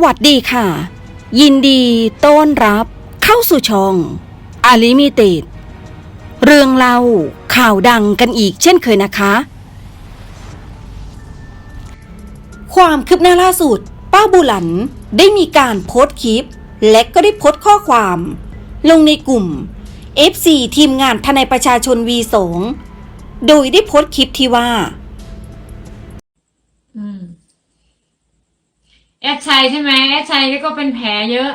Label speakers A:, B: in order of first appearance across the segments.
A: สวัสดีค่ะ ยินดีต้อนรับเข้าสู่ช่องอาลิมิเต็ดเรื่องเล่าข่าวดังกันอีกเช่นเคยนะคะ ความคืบหน้าล่าสุด ป้าบุหลันได้มีการโพสต์คลิป และก็ได้โพสต์ข้อความ ลงในกลุ่ม FC ทีมงานทนายประชาชน V2 โดยได้โพสต์คลิปที่ว่า
B: แอดชัยใช่ไหมแอดชัยก็เป็นแผลเยอะ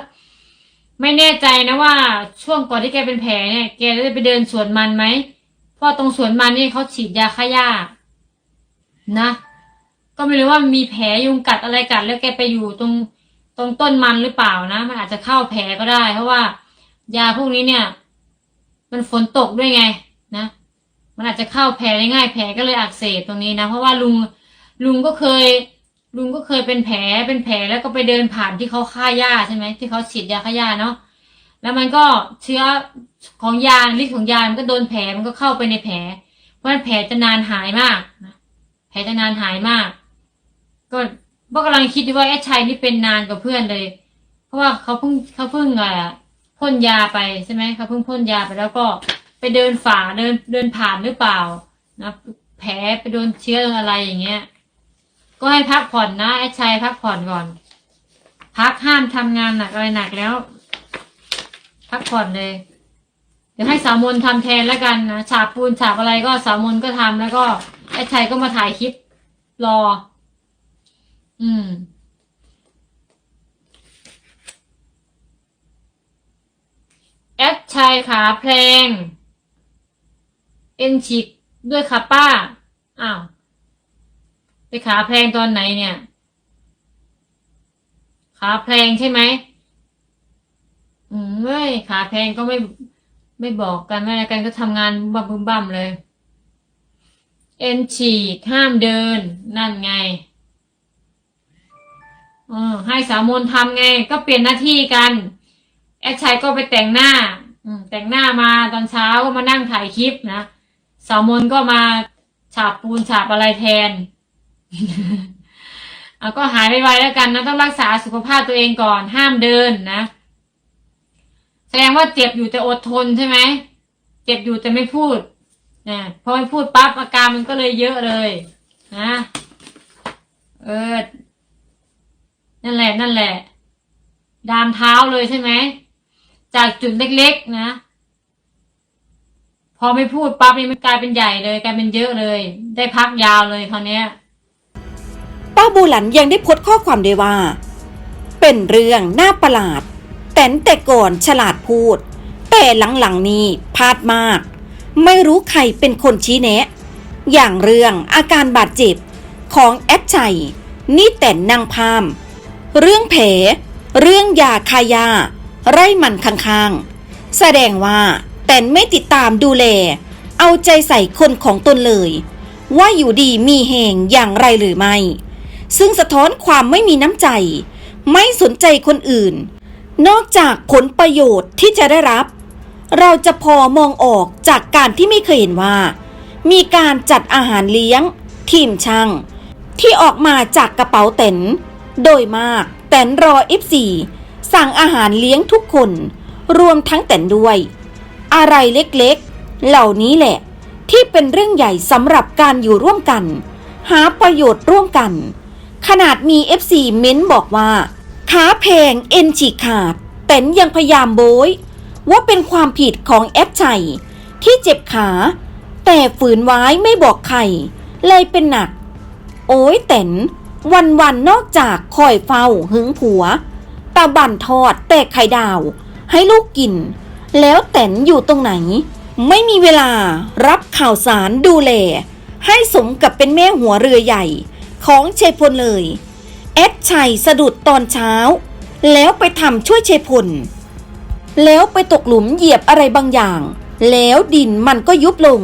B: ไม่แน่ใจนะว่า ช่วงก่อนที่แกเป็นแผลเนี่ยแกได้ไปเดินสวนมันไหมเพราะตรงสวนมันนี่เขาฉีดยาฆ่าหญ้านะ ก็ไม่รู้ว่ามีแผลยุงกัดอะไรกัด แล้วแกไปอยู่ตรงตรงต้นมันหรือเปล่านะ มันอาจจะเข้าแผลก็ได้ เพราะว่า ยาพวกนี้เนี่ย มันฝนตกด้วยไง นะ มันอาจจะเข้าแผลได้ง่ายแผลก็เลยอักเสบตรงนี้นะ เพราะว่าลุงลุงก็เคย ลุงก็เคยเป็นแผลเป็นแผลแล้วก็ไปเดินผ่านที่เขาฆ่าหญ้าใช่ไหมที่เขาฉีดยาฆ่าหญ้าเนาะแล้วมันก็เชื้อของยาฤทธิ์ของยามันก็โดนแผลมันก็เข้าไปในแผล เพราะแผลจะนานหายมากนะแผลจะนานหายมาก ก็ก็กำลังคิดอยู่ว่าแอดชัยนี่เป็นนานกว่าเพื่อนเลย เพราะว่าเขาเพิ่งเขาเพิ่งอะพ่นยาไปใช่ไหมเขาเพิ่งพ่นยาไปแล้วก็ไปเดินฝ่าเดินเดินผ่านหรือเปล่านะแผลไปโดนเชื้ออะไรอย่างเงี้ย ก็ให้พักผ่อนนะไอ้ชัยพักผ่อนก่อน พักห้ามทำงานหนักอะไรหนักแล้ว พักผ่อนเลย เดี๋ยวให้สาวมนทำแทนแล้วกันนะฉาบปูนฉาบอะไรก็สาวมนก็ทำแล้วก็ไอ้ชัยก็มาถ่ายคลิปรอ อืมแอดชัยขาเพลง เอ็นฉีกด้วยค่ะป้า อ้าว ไปขาแพลงตอนไหนเนี่ย ขาแพลงใช่ไหมอืมเว้ยขาแพลงก็ไม่ไม่บอกกันไม่อะไรกันก็ทำงานบัมบึมบัมเลย เอ็นฉีกห้ามเดิน นั่นไงออให้สาวมนทำไง ก็เปลี่ยนหน้าที่กัน แอดชัยก็ไปแต่งหน้า อืมแต่งหน้ามาตอนเช้าก็มานั่งถ่ายคลิปนะสาวมนก็มาฉาบปูนฉาบอะไรแทน เอาก็หายไปไวแล้วกันนะต้องรักษาสุขภาพตัวเองก่อน ห้ามเดินนะ แสดงว่าเจ็บอยู่แต่อดทนใช่ไหมเจ็บอยู่แต่ไม่พูดนะพอไม่พูดปั๊บอาการมันก็เลยเยอะเลยนะเออ นั่นแหละ นั่นแหละ ดามเท้าเลยใช่ไหม จากจุดเล็กๆนะ พอไม่พูดปั๊บนี่มันกลายเป็นใหญ่เลย กลายเป็นเยอะเลย ได้พักยาวเลยคราวนี้ย
A: ป้าบูหลันยังได้โพสข้อความด้วยว่า เป็นเรื่องน่าประหลาด แต่นแต่ก่อนฉลาดพูด แต่หลังๆนี้พลาดมาก ไม่รู้ใครเป็นคนชี้แนะ อย่างเรื่องอาการบาดเจ็บของแอดชัย นี่แต่นนางพาม เรื่องแผลเรื่องยาคายา ไร่มันข้างๆ แสดงว่าแต่นไม่ติดตามดูแล เอาใจใส่คนของตนเลย ว่าอยู่ดีมีแหงอย่างไรหรือไม่ ซึ่งสะท้อนความไม่มีน้ำใจ ไม่สนใจคนอื่น นอกจากผลประโยชน์ที่จะได้รับ เราจะพอมองออกจากการที่ไม่เคยเห็นว่า มีการจัดอาหารเลี้ยง ทีมช่าง ที่ออกมาจากกระเป๋าเต็นโดยมากเต็นรอ F4 สั่งอาหารเลี้ยงทุกคน รวมทั้งเต็นด้วย อะไรเล็กๆ เหล่านี้แหละ ที่เป็นเรื่องใหญ่สำหรับการอยู่ร่วมกัน หาประโยชน์ร่วมกัน ขนาดมี FC เม้นบอกว่าขาแพงเอ็นฉีกขาดเต็นยังพยายามโบยว่าเป็นความผิดของแอปชัยที่เจ็บขา แต่ฝืนไว้ไม่บอกใคร เลยเป็นหนัก โอ้ยเต็นวันวันนอกจากคอยเฝ้าหึงผัวตาบั่นทอดแต่ไข่ดาว ให้ลูกกิน แล้วเต็นอยู่ตรงไหน ไม่มีเวลารับข่าวสารดูแล ให้สมกับเป็นแม่หัวเรือใหญ่ ของเชยพลเลย แอดชัยสะดุดตอนเช้า แล้วไปทำช่วยเชยพล แล้วไปตกหลุมเหยียบอะไรบางอย่าง แล้วดินมันก็ยุบลง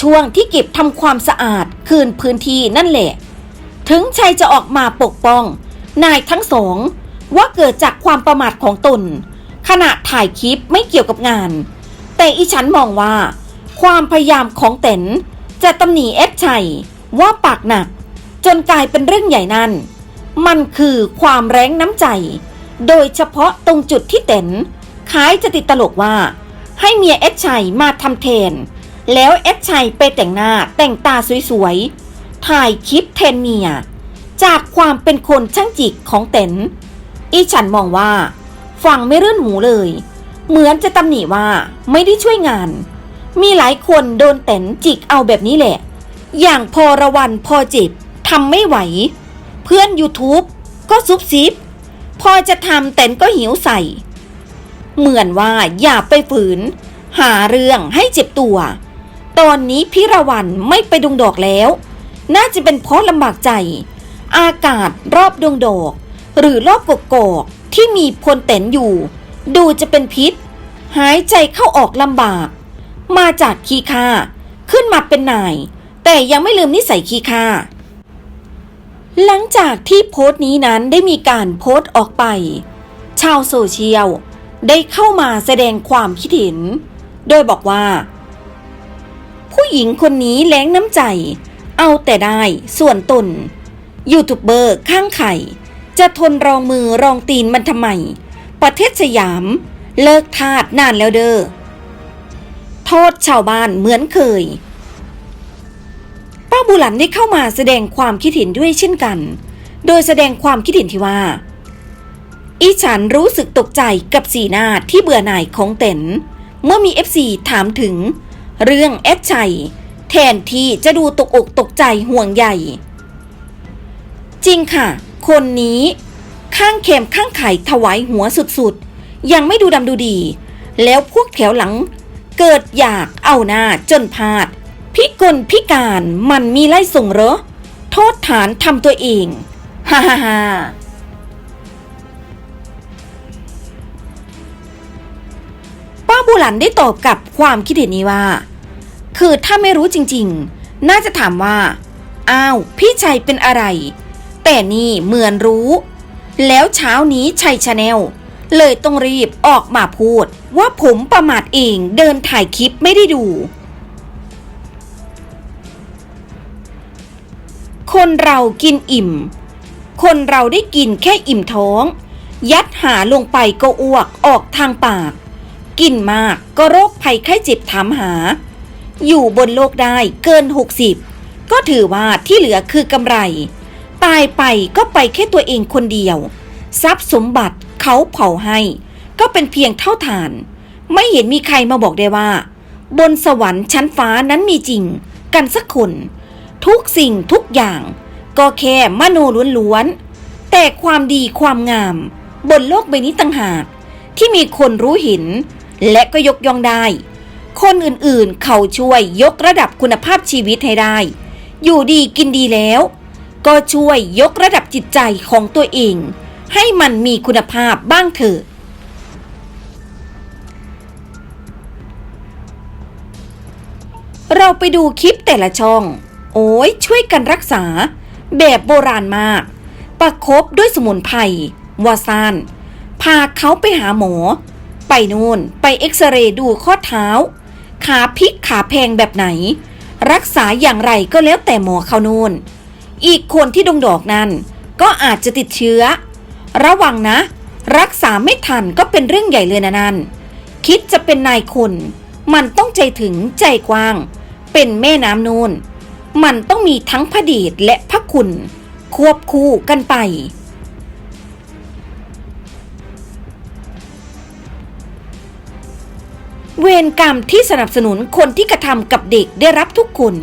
A: ช่วงที่เก็บทำความสะอาดคืนพื้นที่นั่นแหละ ถึงชัยจะออกมาปกป้อง นายทั้งสอง ว่าเกิดจากความประมาทของตน ขณะถ่ายคลิปไม่เกี่ยวกับงาน แต่อีฉันมองว่า ความพยายามของเต๋นจะตำหนิเอสชัยว่าปากหนัก จนกลายเป็นเรื่องใหญ่นั้น มันคือความแรงน้ำใจ โดยเฉพาะตรงจุดที่เต็นคล้ายจะติดตลกว่า ให้เมียเอสชัยมาทำแทน แล้วเอสชัยไปแต่งหน้าแต่งตาสวยๆ ถ่ายคลิปแทนเมีย จากความเป็นคนช่างจิกของเต็นอีฉันมองว่า ฟังไม่รื่นหูเลย เหมือนจะตำหนิว่าไม่ได้ช่วยงาน มีหลายคนโดนเต็นจิกเอาแบบนี้แหละ อย่างพอระวันพอจิบ ทำไม่ไหว เพื่อน YouTube ก็ซุบซิบ พอจะทำเต็นก็หิวใส่ เหมือนว่าอย่าไปฝืน หาเรื่องให้เจ็บตัว ตอนนี้พิรวันไม่ไปดงดอกแล้ว น่าจะเป็นเพราะลำบากใจ อากาศรอบดวงดอกหรือรอบกกอกที่มีพลเต็นอยู่ ดูจะเป็นพิษ หายใจเข้าออกลำบาก มาจากขี้ข้าขึ้นมาเป็นนาย แต่ยังไม่ลืมนิสัยขี้ข้า หลังจากที่โพสต์นี้นั้นได้มีการโพสต์ออกไป ชาวโซเชียลได้เข้ามาแสดงความคิดเห็น โดยบอกว่า ผู้หญิงคนนี้แล้งน้ำใจ เอาแต่ได้ส่วนตน ยูทูบเบอร์ข้างไข่ จะทนรองมือรองตีนมันทำไม ประเทศสยาม เลิกทาสนานแล้วเด้อโทษชาวบ้านเหมือนเคย บุหลันได้เข้ามาแสดงความคิดเห็นด้วยเช่นกัน โดยแสดงความคิดเห็นที่ว่า อีฉันรู้สึกตกใจกับสีหน้าที่เบื่อหน่ายของเต็นเมื่อมี FC ถามถึง เรื่องแอดชัย แทนที่จะดูตกอกตกใจห่วงใหญ่ จริงค่ะ คนนี้ ข้างเข็มข้างไข่ถวายหัวสุดๆ ยังไม่ดูดำดูดี แล้วพวกแถวหลัง เกิดอยากเอาหน้าจนพลาด พิกลพิการมันมีไล่ส่งเหรอ โทษฐานทำตัวเอง ฮ่าฮ่าฮ่าป้าบุหลันได้ตอบกับความคิดเห็นนี้ว่า คือถ้าไม่รู้จริงๆ น่าจะถามว่า อ้าว พี่ชัยเป็นอะไร แต่นี่เหมือนรู้ แล้วเช้านี้ชัยชาแนลเลยต้องรีบออกมาพูดว่าผมประมาทเองเดินถ่ายคลิปไม่ได้ดู คนเรากินอิ่ม คนเราได้กินแค่อิ่มท้อง ยัดหาลงไปก็อ้วกออกทางปาก กินมากก็โรคภัยไข้เจ็บถามหา อยู่บนโลกได้เกิน 60 ก็ถือว่าที่เหลือคือกำไร ตายไปก็ไปแค่ตัวเองคนเดียว ทรัพย์สมบัติเขาเผาให้ ก็เป็นเพียงเท่าฐาน ไม่เห็นมีใครมาบอกได้ว่า บนสวรรค์ชั้นฟ้านั้นมีจริง กันสักคน ทุกสิ่งทุกอย่าง ก็แค่มโนล้วนๆ แต่ความดีความงาม บนโลกใบนี้ต่างหาก ที่มีคนรู้เห็น และก็ยกย่องได้ คนอื่นๆเขาช่วยยกระดับคุณภาพชีวิตให้ได้ อยู่ดีกินดีแล้ว ก็ช่วยยกระดับจิตใจของตัวเอง ให้มันมีคุณภาพบ้างเถอะเราไปดูคลิปแต่ละช่อง โอ้ยช่วยกันรักษา แบบโบราณมาก ประคบด้วยสมุนไพรวาซานพาเขาไปหาหมอ ไปนู่นไปเอ็กซเรย์ดูข้อเท้า ขาพลิกขาแพงแบบไหน รักษาอย่างไรก็แล้วแต่หมอเขานูน่น อีกคนที่ดงดอกนั้น ก็อาจจะติดเชื้อ ระวังนะ รักษาไม่ทันก็เป็นเรื่องใหญ่เลยนะนั่นคิดจะเป็นนายคน มันต้องใจถึงใจกว้าง เป็นแม่น้ำนูน มันต้องมีทั้งพระเดชและพระคุณ ควบคู่กันไป เวรกรรมที่สนับสนุนคนที่กระทำกับเด็กได้รับทุกคน